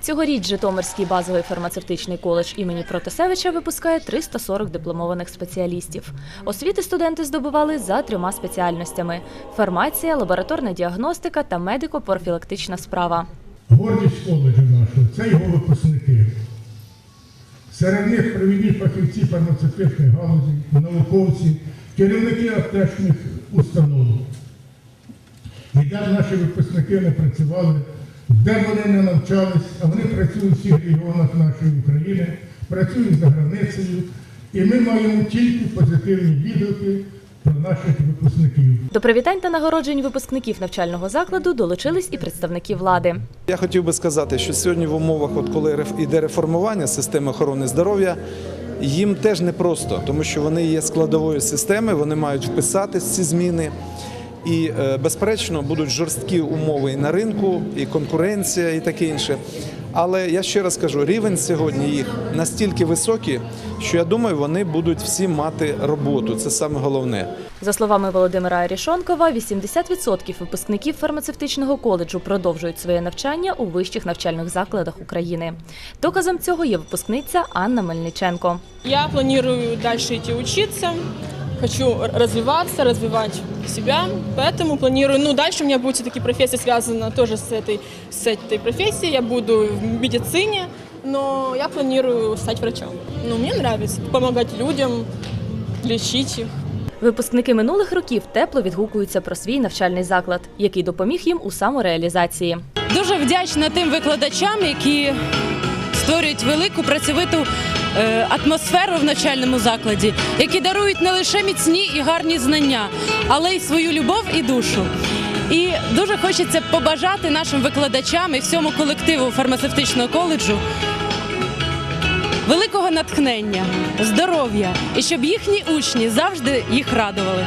Цьогоріч Житомирський базовий фармацевтичний коледж імені Протасевича випускає 340 дипломованих спеціалістів. Освіти студенти здобували за трьома спеціальностями: фармація, лабораторна діагностика та медико-профілактична справа. Гордість коледжу нашого це його випускники. Серед них провідні фахівці фармацевтичної галузі, науковці, керівники аптечних установ. І наші випускники не працювали, де вони не навчались, а вони працюють в всіх регіонах нашої України, працюють за границею. І ми маємо тільки позитивні відгуки про наших випускників. До привітань та нагороджень випускників навчального закладу долучились і представники влади. Я хотів би сказати, що сьогодні в умовах, от коли реф- йде реформування системи охорони здоров'я, їм теж непросто, тому що вони є складовою системи, вони мають вписатись ці зміни. І, е, безперечно, будуть жорсткі умови і на ринку, і конкуренція, і таке інше. Але я ще раз кажу, рівень сьогодні їх настільки високий, що я думаю, вони будуть всі мати роботу. Це саме головне. За словами Володимира Арішонкова, 80% випускників фармацевтичного коледжу продовжують своє навчання у вищих навчальних закладах України. Доказом цього є випускниця Анна Мельниченко. Я планирую дальше идти учиться, хочу развиваться, развивать себя, поэтому планирую, ну, дальше у меня будет все-таки профессия связана тоже с этой, с этой профессией, я буду в медицине, но я планирую стать врачом. Ну, мне нравится помогать людям, лечить их. Випускники минулих років тепло відгукуються про свій навчальний заклад, який допоміг їм у самореалізації. Дуже вдячна тим викладачам, які створюють велику працьовиту е, атмосферу в навчальному закладі, які дарують не лише міцні і гарні знання, але й свою любов і душу. І дуже хочеться побажати нашим викладачам і всьому колективу фармацевтичного коледжу великого натхнення, здоров'я і щоб їхні учні завжди їх радували.